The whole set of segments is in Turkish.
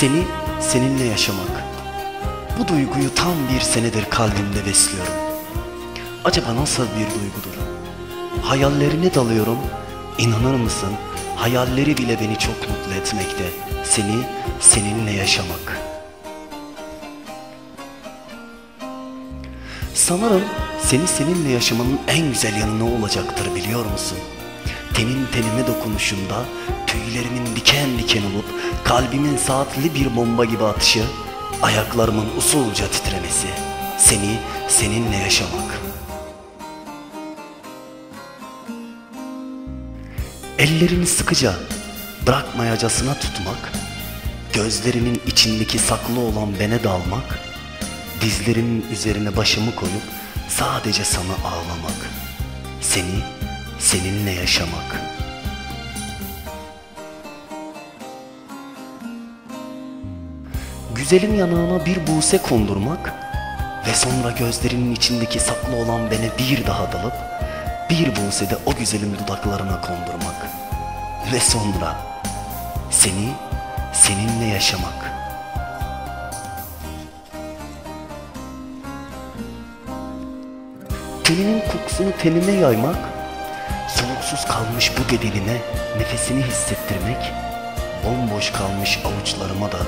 Seni seninle yaşamak. Bu duyguyu tam bir senedir kalbimde besliyorum. Acaba nasıl bir duygudur? Hayallerine dalıyorum. İnanır mısın? Hayalleri bile beni çok mutlu etmekte. Seni seninle yaşamak. Sanırım seni seninle yaşamanın en güzel yanı ne olacaktır biliyor musun? Tenin tenime dokunuşunda tüylerimin diken diken olup kalbimin saatli bir bomba gibi atışı, ayaklarımın usulca titremesi, seni seninle yaşamak. Ellerini sıkıca bırakmayacasına tutmak, gözlerimin içindeki saklı olan bene dalmak, dizlerimin üzerine başımı koyup sadece sana ağlamak, seni seninle yaşamak. Güzelim yanağına bir buse kondurmak ve sonra gözlerinin içindeki saklı olan beni bir daha dalıp bir buse de o güzelim dudaklarına kondurmak ve sonra seni seninle yaşamak. Teninin kokusunu tenime yaymak, soluksuz kalmış bu bedenine nefesini hissettirmek, bomboş kalmış avuçlarıma da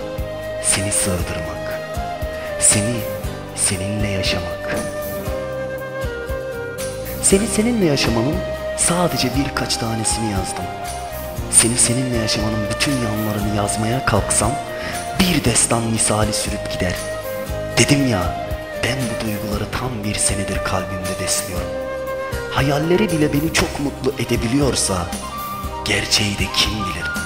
seni sığdırmak, seni seninle yaşamak. Seni seninle yaşamanın sadece birkaç tanesini yazdım. Seni seninle yaşamanın bütün yanlarını yazmaya kalksam bir destan misali sürüp gider. Dedim ya ben bu duyguları tam bir senedir kalbimde besliyorum. Hayalleri bile beni çok mutlu edebiliyorsa gerçeği de kim bilir